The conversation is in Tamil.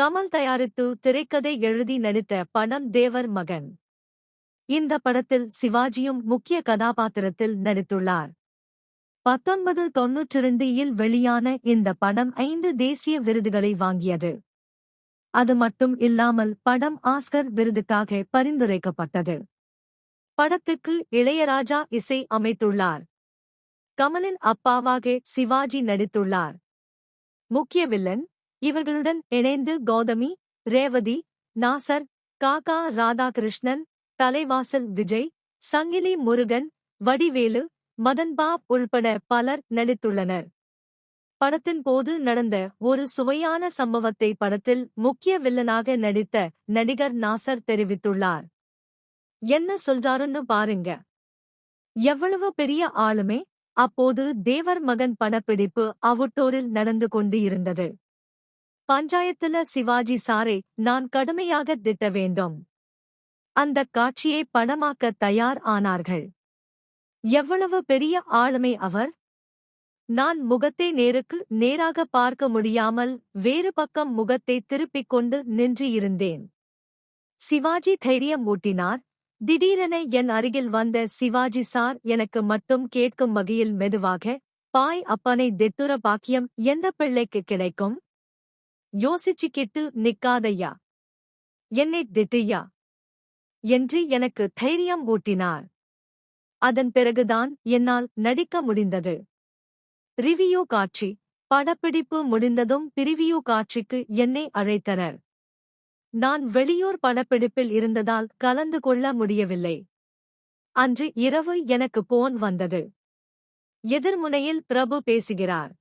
கமல் தயாரித்து திரைக்கதை எழுதி நடித்த படம் தேவர் மகன். இந்த படத்தில் சிவாஜியும் முக்கிய கதாபாத்திரத்தில் நடித்துள்ளார். பத்தொன்பது தொன்னூற்றி ரெண்டில் வெளியான இந்த படம் ஐந்து தேசிய விருதுகளை வாங்கியது. அது மட்டும் இல்லாமல் படம் ஆஸ்கர் விருதுக்காக பரிந்துரைக்கப்பட்டது. படத்துக்கு இளையராஜா இசை அமைத்துள்ளார். கமலின் அப்பாவாக சிவாஜி நடித்துள்ளார். முக்கிய வில்லன் இவர்களுடன் இணைந்து கௌதமி ரேவதி நாசர் காகா ராதாகிருஷ்ணன் தலைவாசல் விஜய் சங்கிலி முருகன் வடிவேலு மதன்பாப் உள்பட பலர் நடித்துள்ளனர். படத்தின் போது நடந்த ஒரு சுவையான சம்பவத்தை படத்தில் முக்கிய வில்லனாக நடித்த நடிகர் நாசர் தெரிவித்துள்ளார். என்ன சொல்றாருன்னு பாருங்க. எவ்வளவு பெரிய ஆளுமே அப்போது தேவர் மகன் படப்பிடிப்பு அவுட்டோரில் நடந்து கொண்டு இருந்தது. பஞ்சாயத்துல சிவாஜி சாரை நான் கடுமையாக திட்ட வேண்டும். அந்த காட்சியை படமாக்க தயார் ஆனார்கள். எவ்வளவு பெரிய ஆளுமை அவர்? நான் முகத்தை நேருக்கு நேராக பார்க்க முடியாமல் வேறு பக்கம் முகத்தை திருப்பிக் கொண்டு நின்று இருந்தேன். சிவாஜி தைரியம் ஊட்டினார். திடீரென என் அருகில் வந்த சிவாஜி சார் எனக்கு மட்டும் கேட்கும் வகையில் மெதுவாக பாய் அப்பனை தித்துர பாக்கியம் எந்த பிள்ளைக்கு கிடைக்கும்? யோசிச்சுக்கிட்டு நிக்காதையா? என்னை திட்டுயா? என்று எனக்கு தைரியம் ஊட்டினார். அதன் பிறகுதான் என்னால் நடிக்க முடிந்தது. ரிவியூ காட்சி படப்பிடிப்பு முடிந்ததும் பிரிவியூ காட்சிக்கு என்னை அழைத்தனர். நான் வெளியூர் படப்பிடிப்பில் இருந்ததால் கலந்து கொள்ள முடியவில்லை. அன்று இரவு எனக்கு போன் வந்தது. எதிர்முனையில் பிரபு பேசுகிறார்.